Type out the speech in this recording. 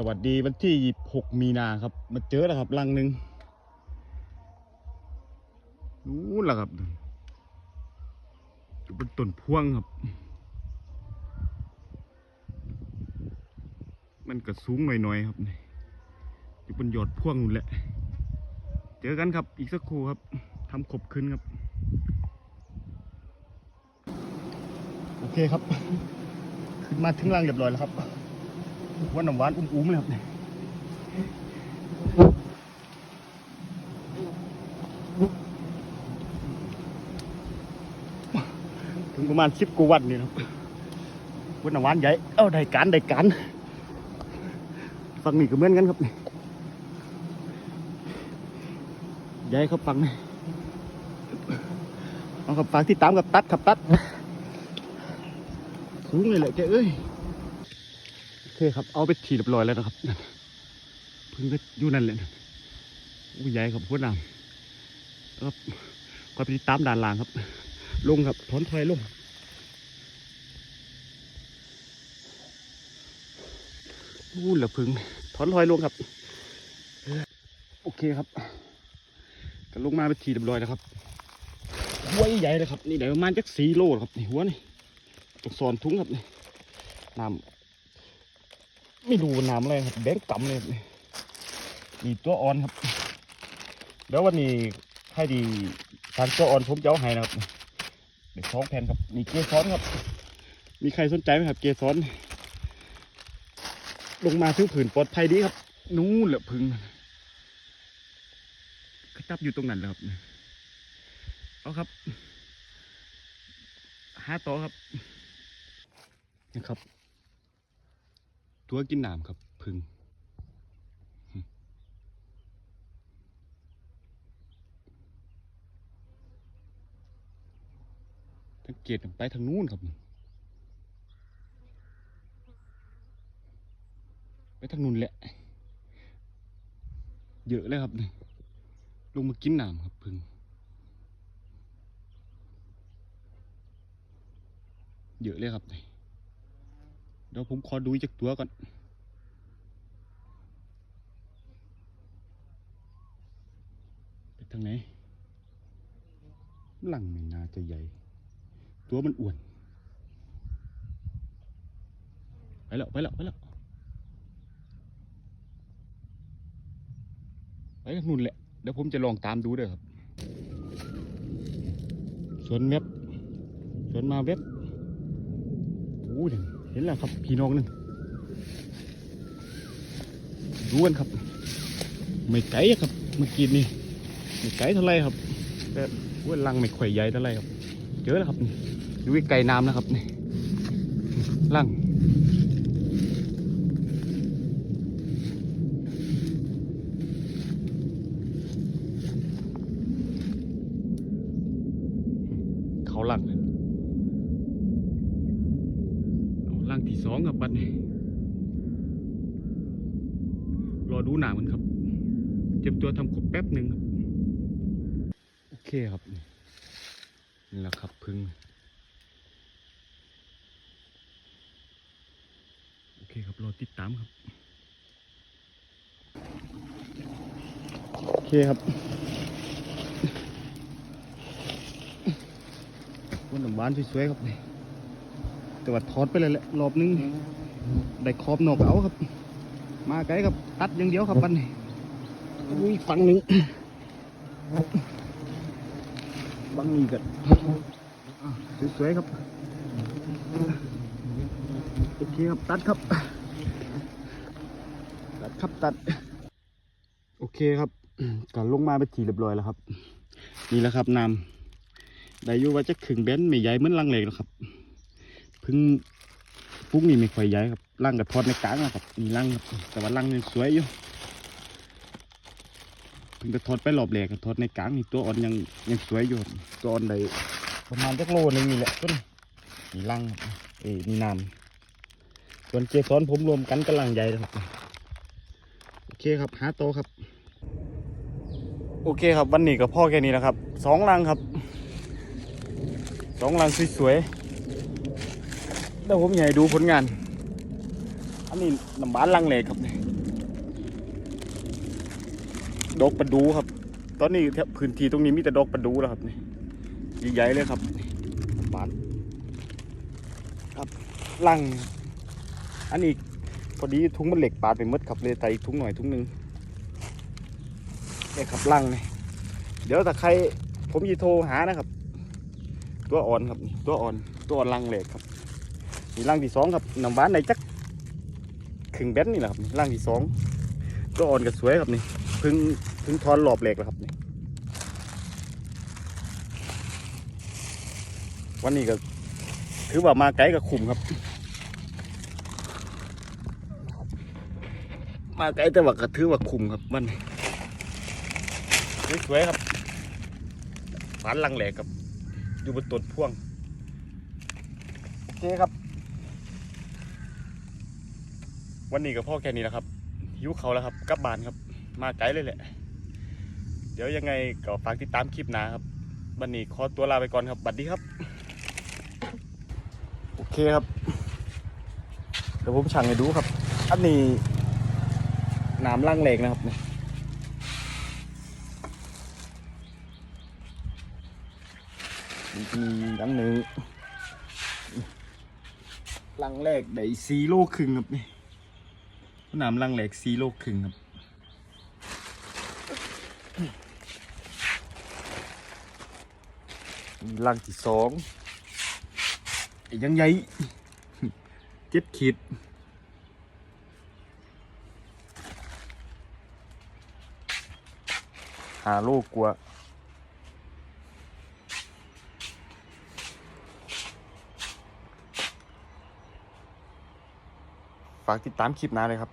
สวัสดีวันที่ 26 มีนาครับ มาเจอแล้วครับลังหนึ่งนู้นแหละครับอยู่บนต้นพวงครับ มันก็สูงหน่อยๆครับนี่อยู่บนยอดพวงนู่นแหละ เจอกันครับอีกสักครู่ครับทำขบขึ้นครับ โอเคครับ ขึ้นมาถึงรังเรียบร้อยแล้วครับ ว่าน้ำหวานอุ้มๆเลยครับเนี่ยถึงประมาณสิบกว่าวันนี่ครับว่าน้ำหวานใหญ่ เอ้าได้การได้การฟังนี่ก็เหมือนกันครับนี่ใหญ่ครับฟังนี่เอาครับฟังที่ตามกับตัดครับตัดสูงเลยแหละแกเอ้ย เคครับ เอาไปทีเรียบร้อยแล้วนะครับนั่นพึ่งก็อยู่นั่นแหละนั่นอู้ใหญ่ครับพวกน้ำครับก็ไปติดตามด่านล่างครับ ลงครับถอนถอยลงอู้เหลือพึ่งถอนถอยลงครับ โอเคครับก็ลงมาไปทีเรียบร้อยแล้วครับหัวใหญ่เลยครับ นี่เดี๋ยวประมาณจักสี่โลครับนี่หัวนี่ต้องสอนถุงครับนี่น้ำ ไม่รู้น้ำอะไรครับแบงค์ต่ำเลยครับนี่นี่ตัวอ่อนครับเดี๋ยววันนี้ใครดีทางตัวอ่อนผมจะเอาให้นะครับเดี๋ยวสองแผ่นครับนี่เกสรครับ มีใครสนใจไหมครับเกสรลงมาถึงผืนปลอดภัยดีครับ นู่นแหละพึ่งกระตับอยู่ตรงนั้นแหละครับเอาครับหาต่อครับนะครับ ตัวกินน้ำครับพึ่งสังเกตไปทางนู้นครับ ไปทางนู้นแหละ เยอะเลยครับนี่ลงมากินน้ำครับพึ่งเยอะเลยครับนี่ เดี๋ยวผมขอดูจากตัวก่อน ไปทางไหน หลังไม่น่าจะใหญ่ ตัวมันอ้วน ไปแล้ว ไปแล้ว ไปแล้ว ไปทางนู่นแหละ เดี๋ยวผมจะลองตามดูเด้อครับ สวนเม็บสวนมาเว็บโอ้ย เห็นแล้วครับพี่น้องนั่นดูกันครับ ไม่ไกลครับเมื่อกี้นี่ไม่ไกลเท่าไรครับ แต่ว่าลังไม่ข่อยใหญ่เท่าไรครับ เจอแล้วครับนี่อยู่ไกลน้ำนะครับนี่ลังเขาลังเอา องครับบัดนี้รอดูหนามันครับเจ็บตัวทำกบแป๊บหนึ่งครับ โอเคครับ นี่แหละครับพึ่ง โอเคครับ รอติดตามครับ โอเคครับวันน้ำหวานสวยๆครับนี่ แต่ว่าทอดไปเลยแหละรอบนึงได้ครอบนอกเอาครับ มาไกลครับตัดอย่างเดียวครับปันนี้อุ้ยฝั่งหนึ่งบังนี้กันสวยๆครับโอเคครับตัดครับ ตัดครับตัด โอเคครับก็ลงมาไปทีเรียบร้อยแล้วครับ นี่แหละครับน้ำได้อยู่ว่าจะขึงแบนไม่ใหญ่เหมือนลังเหล็กหรอกครับ พึ่งฟุ้งนี่ไม่ค่อยใหญ่ครับร่างกับทอดในกลางนะครับนี่ร่างครับแต่ว่าร่างนี่สวยอยู่พิ่งจะทอดไปรอบแรกก็ทอดในกลางนี่ตัวอ่อนยังยังสวยอยู่ตัวอ่อนได้ประมาณจักโลนึงนี่แหละต้นนี่ร่างเอ้นี่น้ำส่วนเจสอนผมรวมกันกำลังใหญ่ครับโอเคครับหาโตครับโอเคครับวันนี้ก็พ่อแค่นี้นะครับสองรังครับสองรังสวยๆ เดี๋ยวผมอยากให้ดูผลงาน อันนี้น้ำบ้านลังเลกครับนี่ดอกประดูครับ ตอนนี้พื้นที่ตรงนี้มีแต่ดอกประดูแล้วครับนี่ใหญ่ๆเลยครับบานครับลัง อันนี้พอดีถุงมันเหล็กปาดไปมดครับเลยใส่ถุงหน่อยถุงหนึ่งนี่ครับลังนี่เดี๋ยวถ้าใครผมจะโทรหานะครับ ตัวอ่อนครับ ตัวอ่อนตัวอ่อนลังเหล็กครับ นี่ลังที่สองครับน้ำหวานในจักขึงแบนนี่แหละครับนี่ลังที่สองตัวอ่อนก็สวยครับนี่พึ่งพึ่งทอนหลอบเหล็กแล้วครับนี่วันนี้ก็ถือว่ามาไกลกับขุมครับ มาไกลแต่ว่าก็ถือว่าคุมครับมันสวยๆครับฝานลังแหลกครับ อยู่บนต้นพ่วงโอเคครับ วันนี้ก็พ่อแค่นี้แหละครับหิวเขาแล้วครับกลับบ้านครับ มาไกลเลยแหละ เดี๋ยวยังไงก็ฝากติดตามคลิปหนาครับวันนี้ขอตัวลาไปก่อนครับบัดดีครับ โอเคครับเดี๋ยวผมช่างให้ดูครับ อันนี้น้ำล่างเหล็กนะครับเนี่ยมันจะมีน้ำหนึ่งลังแรกได้ซีโลครึ่งครับนี่ น้ำลังแรกซีโลครึ่งครับมีลังที่สองไอ้ยังใหญ่เจ็ดขีดหาลูกกลัว ฝากติดตามคลิปหน้าเลยครับ